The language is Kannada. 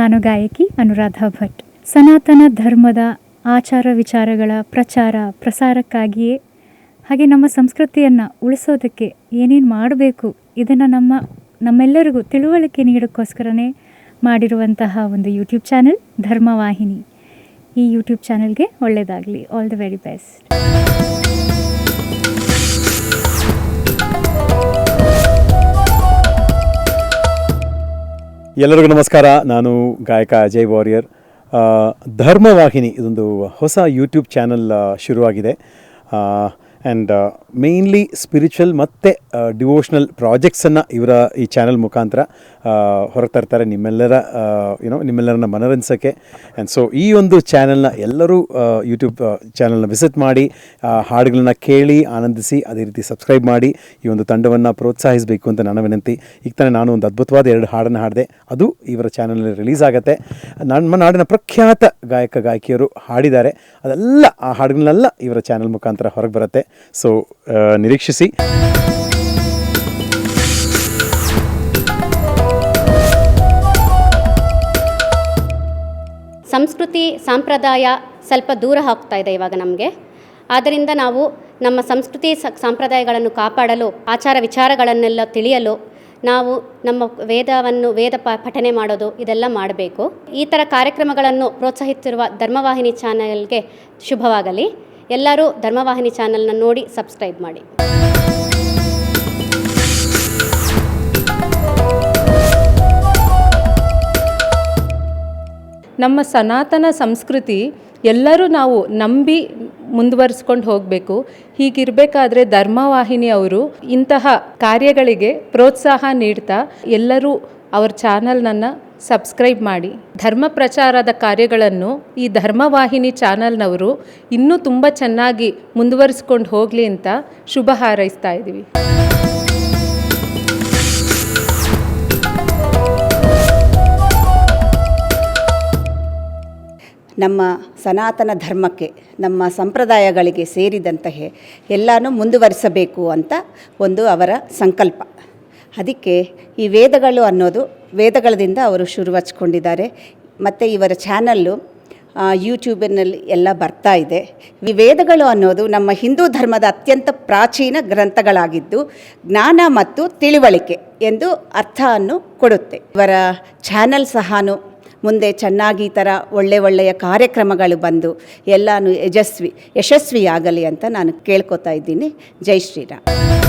ನಾನು ಗಾಯಕಿ ಅನುರಾಧ ಭಟ್. ಸನಾತನ ಧರ್ಮದ ಆಚಾರ ವಿಚಾರಗಳ ಪ್ರಚಾರ ಪ್ರಸಾರಕ್ಕಾಗಿಯೇ ಹಾಗೆ ನಮ್ಮ ಸಂಸ್ಕೃತಿಯನ್ನು ಉಳಿಸೋದಕ್ಕೆ ಏನೇನು ಮಾಡಬೇಕು ಇದನ್ನು ನಮ್ಮ, ನಮ್ಮೆಲ್ಲರಿಗೂ ತಿಳುವಳಿಕೆ ನೀಡೋಕ್ಕೋಸ್ಕರನೇ ಮಾಡಿರುವಂತಹ ಒಂದು ಯೂಟ್ಯೂಬ್ ಚಾನೆಲ್ ಧರ್ಮವಾಹಿನಿ. ಈ ಯೂಟ್ಯೂಬ್ ಚಾನೆಲ್ಗೆ ಒಳ್ಳೆಯದಾಗಲಿ ಆಲ್ ದ ವೆರಿ ಬೆಸ್ಟ್ ಎಲ್ಲರಿಗೂ ನಮಸ್ಕಾರ. ನಾನು ಗಾಯಕ ಅಜಯ್ ವಾರಿಯರ್. ಧರ್ಮವಾಹಿನಿ ಇದೊಂದು ಹೊಸ ಯೂಟ್ಯೂಬ್ ಚಾನಲ್ ಶುರುವಾಗಿದೆ. ಆ್ಯಂಡ್ ಮೇಯ್ನ್ಲಿ ಸ್ಪಿರಿಚುವಲ್ ಮತ್ತು ಡಿವೋಷ್ನಲ್ ಪ್ರಾಜೆಕ್ಟ್ಸನ್ನು ಇವರ ಈ ಚಾನಲ್ ಮುಖಾಂತರ ಹೊರಗೆ ತರ್ತಾರೆ ನಿಮ್ಮೆಲ್ಲರ ಯುನೋ ನಿಮ್ಮೆಲ್ಲರನ್ನ ಮನರಂಜಿಸೋಕ್ಕೆ. ಆ್ಯಂಡ್ ಸೊ ಈ ಒಂದು ಚಾನಲ್ನ ಎಲ್ಲರೂ ಯೂಟ್ಯೂಬ್ ಚಾನಲ್ನ ವಿಸಿಟ್ ಮಾಡಿ ಹಾಡುಗಳನ್ನ ಕೇಳಿ, ಆನಂದಿಸಿ, ಅದೇ ರೀತಿ ಸಬ್ಸ್ಕ್ರೈಬ್ ಮಾಡಿ, ಈ ಒಂದು ತಂಡವನ್ನು ಪ್ರೋತ್ಸಾಹಿಸಬೇಕು ಅಂತ ನನ್ನ ವಿನಂತಿ. ಈಗ ತಾನೇ ನಾನು ಒಂದು ಅದ್ಭುತವಾದ ಎರಡು ಹಾಡನ್ನು ಹಾಡಿದೆ, ಅದು ಇವರ ಚಾನಲಲ್ಲಿ ರಿಲೀಸ್ ಆಗುತ್ತೆ. ನಮ್ಮ ನಾಡಿನ ಪ್ರಖ್ಯಾತ ಗಾಯಕ, ಗಾಯಕಿಯರು ಹಾಡಿದ್ದಾರೆ. ಅದೆಲ್ಲ, ಆ ಹಾಡುಗಳನ್ನೆಲ್ಲ ಇವರ ಚಾನಲ್ ಮುಖಾಂತರ ಹೊರಗೆ ಬರುತ್ತೆ. ಸೊ ನಿರೀಕ್ಷಿಸಿ. ಸಂಸ್ಕೃತಿ, ಸಂಪ್ರದಾಯ ಸ್ವಲ್ಪ ದೂರ ಹೋಗ್ತಾ ಇದೆ ಇವಾಗ ನಮಗೆ. ಆದ್ದರಿಂದ ನಾವು ನಮ್ಮ ಸಂಸ್ಕೃತಿ ಸಂಪ್ರದಾಯಗಳನ್ನು ಕಾಪಾಡಲು, ಆಚಾರ ವಿಚಾರಗಳನ್ನೆಲ್ಲ ತಿಳಿಯಲು ನಾವು ನಮ್ಮ ವೇದವನ್ನು, ವೇದ ಪ, ಪಠನೆ ಮಾಡೋದು ಇದೆಲ್ಲ ಮಾಡಬೇಕು. ಈ ಥರ ಕಾರ್ಯಕ್ರಮಗಳನ್ನು ಪ್ರೋತ್ಸಾಹಿಸುತ್ತಿರುವ ಧರ್ಮವಾಹಿನಿ ಚಾನೆಲ್ಗೆ ಶುಭವಾಗಲಿ. ಎಲ್ಲರೂ ಧರ್ಮವಾಹಿನಿ ಚಾನಲ್ನ ನೋಡಿ ಸಬ್ಸ್ಕ್ರೈಬ್ ಮಾಡಿ. ನಮ್ಮ ಸನಾತನ ಸಂಸ್ಕೃತಿ ಎಲ್ಲರೂ ನಾವು ನಂಬಿ ಮುಂದುವರಿಸ್ಕೊಂಡು ಹೋಗಬೇಕು. ಹೀಗಿರಬೇಕಾದ್ರೆ ಧರ್ಮವಾಹಿನಿ ಅವರು ಇಂತಹ ಕಾರ್ಯಗಳಿಗೆ ಪ್ರೋತ್ಸಾಹ ನೀಡ್ತಾ ಎಲ್ಲರೂ ಅವ್ರ ಚಾನಲ್ನನ್ನು ಸಬ್ಸ್ಕ್ರೈಬ್ ಮಾಡಿ. ಧರ್ಮ ಪ್ರಚಾರದ ಕಾರ್ಯಗಳನ್ನು ಈ ಧರ್ಮವಾಹಿನಿ ಚಾನಲ್ನವರು ಇನ್ನೂ ತುಂಬ ಚೆನ್ನಾಗಿ ಮುಂದುವರಿಸ್ಕೊಂಡು ಹೋಗಲಿ ಅಂತ ಶುಭ ಹಾರೈಸ್ತಾ ಇದ್ದೀವಿ. ನಮ್ಮ ಸನಾತನ ಧರ್ಮಕ್ಕೆ, ನಮ್ಮ ಸಂಪ್ರದಾಯಗಳಿಗೆ ಸೇರಿದಂತಹ ಎಲ್ಲನೂ ಮುಂದುವರಿಸಬೇಕು ಅಂತ ಒಂದು ಅವರ ಸಂಕಲ್ಪ. ಅದಕ್ಕೆ ಈ ವೇದಗಳು ಅನ್ನೋದು ವೇದಗಳದಿಂದ ಅವರು ಶುರು ಹಚ್ಕೊಂಡಿದ್ದಾರೆ. ಮತ್ತು ಇವರ ಚಾನಲ್ಲು ಯೂಟ್ಯೂಬಿನಲ್ಲಿ ಎಲ್ಲ ಬರ್ತಾ ಇದೆ. ಈ ವೇದಗಳು ಅನ್ನೋದು ನಮ್ಮ ಹಿಂದೂ ಧರ್ಮದ ಅತ್ಯಂತ ಪ್ರಾಚೀನ ಗ್ರಂಥಗಳಾಗಿದ್ದು ಜ್ಞಾನ ಮತ್ತು ತಿಳಿವಳಿಕೆ ಎಂದು ಅರ್ಥವನ್ನು ಕೊಡುತ್ತೆ. ಇವರ ಚಾನಲ್ ಸಹಾನು ಮುಂದೆ ಚೆನ್ನಾಗಿ ಈ ಥರ ಒಳ್ಳೆ ಒಳ್ಳೆಯ ಕಾರ್ಯಕ್ರಮಗಳು ಬಂದು ಎಲ್ಲನೂ ಯಶಸ್ವಿ, ಯಶಸ್ವಿಯಾಗಲಿ ಅಂತ ನಾನು ಕೇಳ್ಕೊತಾ ಇದ್ದೀನಿ. ಜೈ ಶ್ರೀರಾಮ್.